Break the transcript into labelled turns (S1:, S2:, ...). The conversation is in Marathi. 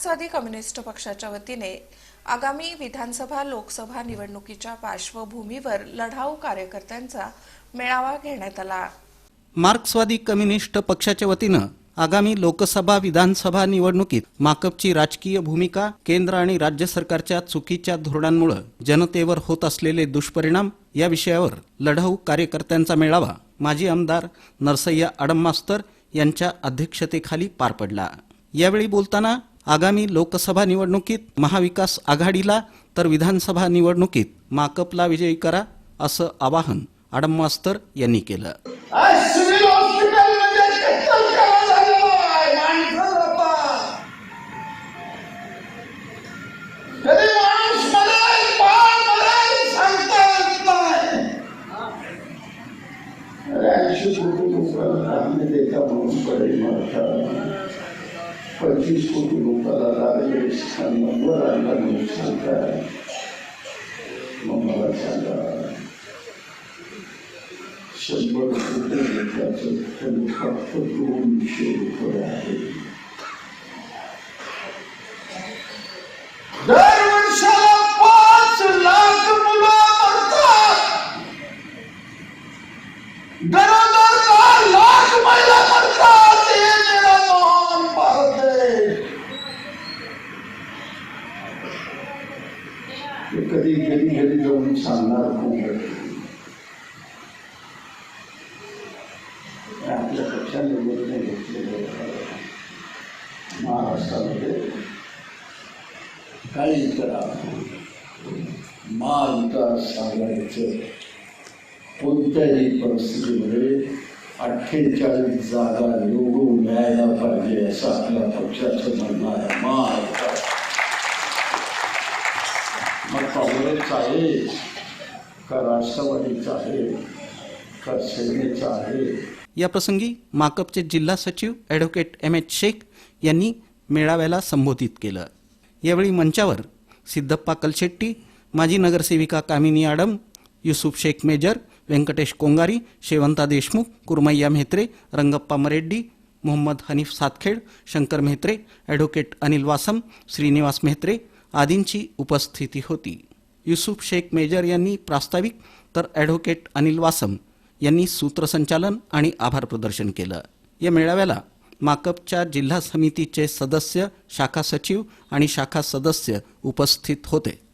S1: मार्क्सवादी कम्युनिस्ट पक्षाच्या वतीने आगामी विधानसभा लोकसभा निवडणुकीच्या पार्श्वभूमीवर लढाऊ कार्यकर्त्यांचा मेळावा घेण्यात आला.
S2: मार्क्सवादी कम्युनिस्ट पक्षाच्या वतीनं आगामी लोकसभा विधानसभा निवडणुकीत माकपची राजकीय भूमिका केंद्र आणि राज्य सरकारच्या चुकीच्या धोरणांमुळे जनतेवर होत असलेले दुष्परिणाम या विषयावर लढाऊ कार्यकर्त्यांचा मेळावा माजी आमदार नरसय्या अडम मास्तर यांच्या अध्यक्षतेखाली पार पडला. यावेळी बोलताना आगामी लोकसभा निवडणुकीत महाविकास आघाडीला तर विधानसभा निवडणुकीत माकपला विजयी करा असं आवाहन आडम मास्तर यांनी केलं.
S3: فَتِسْكُتُ فَلَلَعِيَ السَّمَّ وَلَمَّ الْمُسْتَكَى مَمَّا تَلَى سَبَّتْ ذَلِكَ فَالْحَقَّةُ مِنْ شَيْءٍ فَلَعِيَ دار السلام پانچ لاکھ ملا مرتا درو ते कधी घरी घरी जाऊन सांगणार कोण आपल्या पक्षाने निर्णय घेतलेले महाराष्ट्रामध्ये काही करा महाविकास सांगायचं कोणत्याही परिस्थितीमध्ये अठ्ठेचाळीस जागा निवडून मिळायला पाहिजे असं आपल्या पक्षाचं म्हणणं आहे. महाविकास मग आहे. का राष्ट्रवादीचा आहे. का सेनेचा आहे.
S2: याप्रसंगी माकपचे जिल्हा सचिव ॲडव्होकेट एम एच शेख यांनी मेळाव्याला संबोधित केलं. यावेळी मंचावर सिद्धप्पा कलशेट्टी माजी नगरसेविका कामिनी आडम युसुफ शेख मेजर व्यंकटेश कोंगारी शेवंता देशमुख कुरमय्या म्हेत्रे रंगप्पा मरेड्डी मोहम्मद हनीफ सातखेड शंकर म्हेत्रे ॲडव्होकेट अनिल वासम श्रीनिवास म्हेत्रे आदींची उपस्थिती होती. युसुफ शेख मेजर यांनी प्रास्ताविक तर ॲडव्होकेट अनिल वासम यांनी सूत्रसंचालन आणि आभार प्रदर्शन केलं. या मेळाव्याला माकपच्या जिल्हा समितीचे सदस्य शाखा सचिव आणि शाखा सदस्य उपस्थित होते.